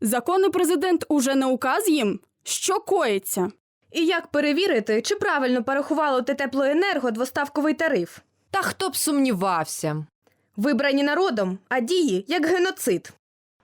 Законний президент уже не указ їм? Що коїться? І як перевірити, чи правильно порахувало те теплоенерго двоставковий тариф? Та хто б сумнівався? Вибрані народом, а дії як геноцид.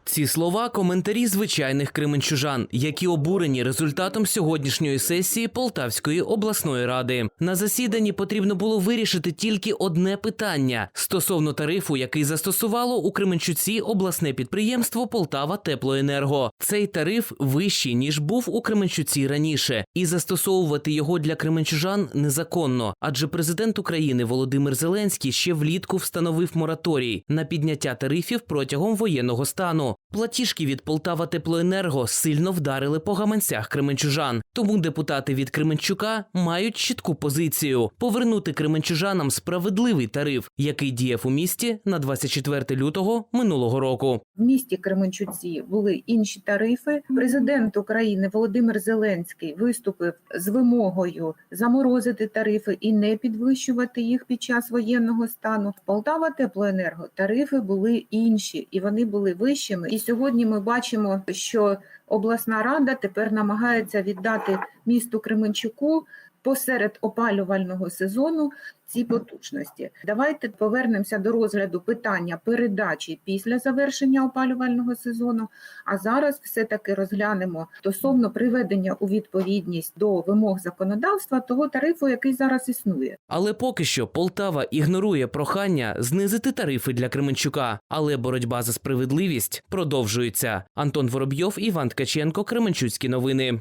Ці слова коментарі звичайних кременчужан, які обурені результатом сьогоднішньої сесії Полтавської обласної ради. На засіданні потрібно було вирішити тільки одне питання стосовно тарифу, який застосувало у Кременчуці обласне підприємство Полтава Теплоенерго. Цей тариф вищий ніж був у Кременчуці раніше, і застосовувати його для кременчужан незаконно, адже президент України Володимир Зеленський ще влітку встановив мораторій на підняття тарифів протягом воєнного стану. Платіжки від Полтава Теплоенерго сильно вдарили по гаманцях кременчужан. Тому депутати від Кременчука мають чітку позицію повернути кременчужанам справедливий тариф, який діяв у місті на 24 лютого минулого року. В місті Кременчуці були інші тарифи. Президент України Володимир Зеленський виступив з вимогою заморозити тарифи і не підвищувати їх під час воєнного стану. В Полтава Теплоенерго тарифи були інші і вони були вищими. І сьогодні ми бачимо, що обласна рада тепер намагається віддати місту Кременчуку посеред опалювального сезону ці потужності. Давайте повернемося до розгляду питання передачі після завершення опалювального сезону. А зараз все-таки розглянемо стосовно приведення у відповідність до вимог законодавства того тарифу, який зараз існує. Але поки що Полтава ігнорує прохання знизити тарифи для Кременчука. Але боротьба за справедливість продовжується. Антон Воробйов, Іван Ткаченко, Кременчуцькі новини.